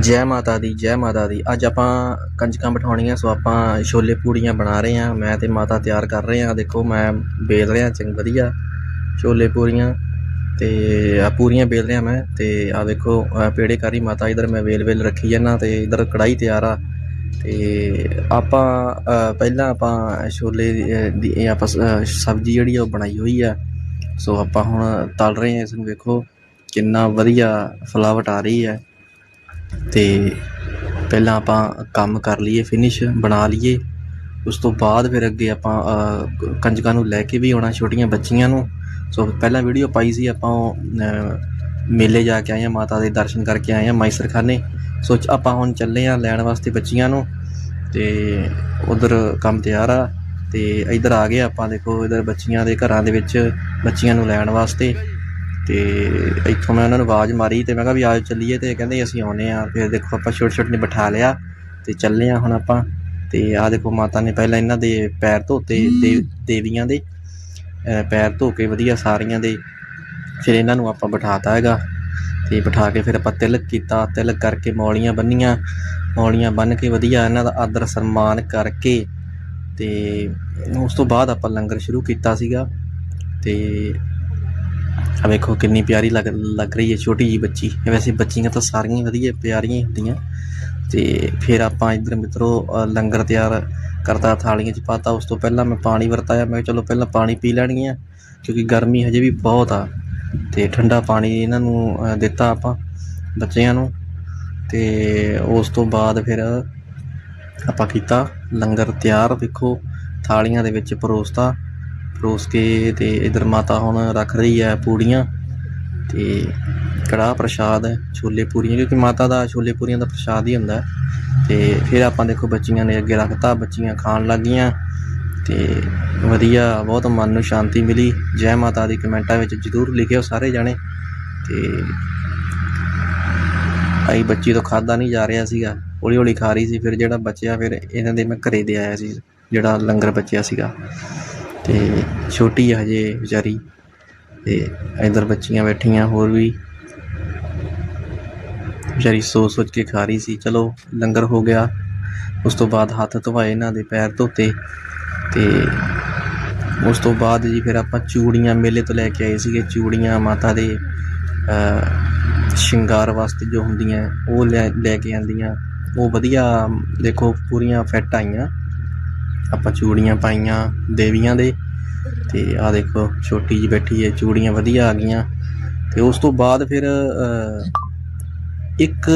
ਜੈ ਮਾਤਾ ਦੀ, ਜੈ ਮਾਤਾ ਦੀ। ਅੱਜ ਆਪਾਂ ਕੰਜਕਾਂ ਬਿਠਾਉਣੀਆਂ, ਸੋ ਆਪਾਂ ਛੋਲੇ ਪੂੜੀਆਂ ਬਣਾ ਰਹੇ ਹਾਂ। ਮੈਂ ਤੇ ਮਾਤਾ ਤਿਆਰ ਕਰ ਰਹੇ ਹਾਂ। ਦੇਖੋ, ਮੈਂ ਬੇਲ ਰਿਹਾ, ਚੰਗ ਵਧੀਆ। ਛੋਲੇ ਪੂਰੀਆਂ ਤੇ ਆ ਪੂਰੀਆਂ ਬੇਲ ਰਿਹਾ ਮੈਂ ਤੇ ਆ ਵੇਖੋ ਆਹ ਪੇੜੇ ਕਰੀ ਮਾਤਾ ਇਧਰ ਮੈਂ ਵੇਲ ਵੇਲ ਰੱਖੀ ਜਾਂਦਾ ਤੇ ਇਧਰ ਕੜਾਈ ਤਿਆਰ ਆ। ਤੇ ਆਪਾਂ ਪਹਿਲਾਂ ਆਪਾਂ ਛੋਲੇ ਦੀ- ਆਪਾਂ ਸਬਜ਼ੀ ਜਿਹੜੀ ਆ ਉਹ ਬਣਾਈ ਹੋਈ ਆ। ਸੋ ਆਪਾਂ ਹੁਣ ਤਲ ਰਹੇ ਹਾਂ, ਇਸ ਨੂੰ ਵੇਖੋ, ਕਿੰਨਾ ਵਧੀਆ ਫਲਾਵਟ ਆ ਰਹੀ ਹੈ। ਤੇ ਪਹਿਲਾਂ ਆਪਾਂ ਕੰਮ ਕਰ ਲਈਏ ਫਿਨਿਸ਼ ਬਣਾ ਲਈਏ। ਉਸ ਤੋਂ ਬਾਅਦ ਫਿਰ ਅੱਗੇ ਆਪਾਂ ਕੰਜਕਾਂ ਨੂੰ ਲੈ ਕੇ ਵੀ ਆਉਣਾ ਛੋਟੀਆਂ ਬੱਚੀਆਂ ਨੂੰ। ਸੋ ਪਹਿਲਾਂ ਵੀਡੀਓ ਪਾਈ ਸੀ ਆਪਾਂ ਉਹ, ਮੇਲੇ ਜਾ ਕੇ ਆਏ ਹਾਂ ਮਾਤਾ ਦੇ ਦਰਸ਼ਨ ਕਰਕੇ ਆਏ ਹਾਂ ਮਾਈਸਰਖਾਨੇ। ਸੋ ਆਪਾਂ ਹੁਣ ਚੱਲੇ ਆ ਲੈਣ ਵਾਸਤੇ ਬੱਚੀਆਂ ਨੂੰ। ਤੇ ਉਧਰ ਕੰਮ ਤਿਆਰ ਆ। ਤੇ ਇਧਰ ਆ ਗਏ ਆਪਾਂ ਦੇਖੋ ਇਧਰ ਬੱਚੀਆਂ ਦੇ ਘਰਾਂ ਦੇ ਵਿੱਚ ਬੱਚੀਆਂ ਨੂੰ ਲੈਣ ਵਾਸਤੇ। ਤੇ ਇੱਥੋਂ ਮੈਂ ਉਹਨਾਂ ਨੂੰ ਆਵਾਜ਼ ਮਾਰੀ ਤੇ ਮੈਂ ਕਿਹਾ ਵੀ ਆਜੋ ਚੱਲੀਏ ਤੇ ਕਹਿੰਦੇ ਅਸੀਂ ਆਉਨੇ ਆ ਫਿਰ ਦੇਖੋ ਆਪਾਂ ਛੋਟੇ ਛੋਟੇ ਨੇ ਬਿਠਾ ਲਿਆ ਤੇ ਚੱਲੇ ਆ ਹੁਣ ਆਪਾਂ। ਤੇ ਆ ਦੇਖੋ ਮਾਤਾ ਨੇ ਪਹਿਲਾਂ ਇਹਨਾਂ ਦੇ ਪੈਰ ਧੋਤੇ ਦੇ- ਦੇਵੀਆਂ ਦੇ ਪੈਰ ਧੋ ਕੇ ਵਧੀਆ ਸਾਰੀਆਂ ਦੇ। ਫਿਰ ਇਹਨਾਂ ਨੂੰ ਆਪਾਂ ਬਿਠਾਤਾ ਹੈਗਾ। ਤੇ ਬਿਠਾ ਕੇ ਫਿਰ ਆਪਾਂ ਤਿਲਕ ਕੀਤਾ ਤਿਲਕ ਕਰਕੇ ਮੌਲੀਆਂ ਬੰਨੀਆਂ। ਮੌਲੀਆਂ ਬੰਨ ਕੇ ਵਧੀਆ ਇਹਨਾਂ ਦਾ ਆਦਰ ਸਨਮਾਨ ਕਰਕੇ ਤੇ ਉਸ ਤੋਂ ਬਾਅਦ ਆਪਾਂ ਲੰਗਰ ਸ਼ੁਰੂ ਕੀਤਾ ਸੀਗਾ। ਤੇ ਆ ਵੇਖੋ ਕਿੰਨੀ ਪਿਆਰੀ ਲੱਗ ਲੱਗ ਰਹੀ ਹੈ ਛੋਟੀ ਜੀ ਬੱਚੀ। ਵੈਸੇ ਬੱਚੀਆਂ ਤਾਂ ਸਾਰੀਆਂ ਹੀ ਵਧੀਆ, ਪਿਆਰੀਆਂ ਹੀ ਹੁੰਦੀਆਂ। ਤੇ ਫਿਰ ਆਪਾਂ ਇੱਧਰ ਮਿੱਤਰੋ ਲੰਗਰ ਤਿਆਰ ਕਰਤਾ ਥਾਲੀਆਂ 'ਚ ਪਾਤਾ। ਉਸ ਤੋਂ ਪਹਿਲਾਂ ਮੈਂ ਪਾਣੀ ਵਰਤਾਇਆ। ਮੈਂ ਚਲੋ ਪਹਿਲਾਂ ਪਾਣੀ ਪੀ ਲੈਣੀ ਆ, ਕਿਉਂਕਿ ਗਰਮੀ ਹਜੇ ਵੀ ਬਹੁਤ ਆ। ਤੇ ਠੰਡਾ ਪਾਣੀ ਇਹਨਾਂ ਨੂੰ ਦਿੱਤਾ ਆਪਾਂ ਬੱਚਿਆਂ ਨੂੰ। ਤੇ ਉਸ ਤੋਂ ਬਾਅਦ ਫਿਰ ਆਪਾਂ ਕੀਤਾ ਲੰਗਰ ਤਿਆਰ। ਵੇਖੋ, ਥਾਲੀਆਂ ਦੇ ਵਿੱਚ ਪਰੋਸਤਾ। ਪਰੋਸ ਕੇ ਤੇ ਇਧਰ ਮਾਤਾ ਹੁਣ ਰੱਖ ਰਹੀ ਹੈ ਪੂੜੀਆਂ ਤੇ ਕੜਾਹ ਪ੍ਰਸ਼ਾਦ ਹੈ, ਛੋਲੇ ਪੂਰੀਆਂ ਕਿਉਂਕਿ ਮਾਤਾ ਦਾ ਛੋਲੇ ਪੂਰੀਆਂ ਦਾ ਪ੍ਰਸ਼ਾਦ ਹੀ ਹੁੰਦਾ ਹੈ। ਤੇ ਫਿਰ ਆਪਾਂ ਦੇਖੋ ਬੱਚੀਆਂ ਨੇ ਅੱਗੇ ਰੱਖਤਾ, ਬੱਚੀਆਂ ਖਾਣ ਲੱਗੀਆਂ ਤੇ ਵਧੀਆ, ਬਹੁਤ ਮਨ ਨੂੰ ਸ਼ਾਂਤੀ ਮਿਲੀ। ਜੈ ਮਾਤਾ ਦੀ ਕਮੈਂਟਾਂ ਵਿੱਚ ਜਰੂਰ ਲਿਖਿਓ ਸਾਰੇ ਜਾਣੇ। ਤੇ ਆਈ ਬੱਚੀ ਤੋਂ ਖਾਦਾ ਨਹੀਂ ਜਾ ਰਿਹਾ ਸੀਗਾ ਹੌਲੀ ਹੌਲੀ ਖਾ ਰਹੀ ਸੀ, ਫਿਰ ਜਿਹੜਾ ਬਚਿਆ ਫਿਰ ਇਹਨਾਂ ਦੇ ਮੈਂ ਘਰੇ ਦੇ ਆਇਆ ਸੀ, ਜਿਹੜਾ ਲੰਗਰ ਬਚਿਆ ਸੀਗਾ। ਤੇ ਛੋਟੀ ਆ ਹਜੇ ਵਿਚਾਰੀ ਤੇ ਇਧਰ ਬੱਚੀਆਂ ਬੈਠੀਆਂ ਹੋਰ ਵੀ। ਵਿਚਾਰੀ ਸੋਚ ਸੋਚ ਕੇ ਖਾ ਰਹੀ ਸੀ, ਚਲੋ ਲੰਗਰ ਹੋ ਗਿਆ। ਉਸ ਤੋਂ ਬਾਅਦ ਹੱਥ ਧੋਏ ਇਹਨਾਂ ਦੇ ਪੈਰ ਧੋਤੇ ਤੇ ਉਸ ਤੋਂ ਬਾਅਦ ਜੀ ਫਿਰ ਆਪਾਂ ਚੂੜੀਆਂ ਮੇਲੇ ਤੋਂ ਲੈ ਕੇ ਆਏ ਸੀਗੇ, ਚੂੜੀਆਂ ਮਾਤਾ ਦੇ ਸ਼ਿੰਗਾਰ ਵਾਸਤੇ ਜੋ ਹੁੰਦੀਆਂ, ਉਹ ਲੈ ਲੈ ਕੇ ਆਂਦੀਆਂ। ਉਹ ਵਧੀਆ, ਦੇਖੋ ਪੂਰੀਆਂ ਫਿੱਟ ਆਈਆਂ। ਆਪਾਂ ਚੂੜੀਆਂ ਪਾਈਆਂ ਦੇਵੀਆਂ ਦੇ ਤੇ ਆ ਦੇਖੋ ਛੋਟੀ ਜੀ ਬੈਠੀ ਹੈ, ਚੂੜੀਆਂ ਵਧੀਆ ਆ ਗਈਆਂ ਤੇ ਉਸ ਤੋਂ ਬਾਅਦ ਫਿਰ ਇੱਕ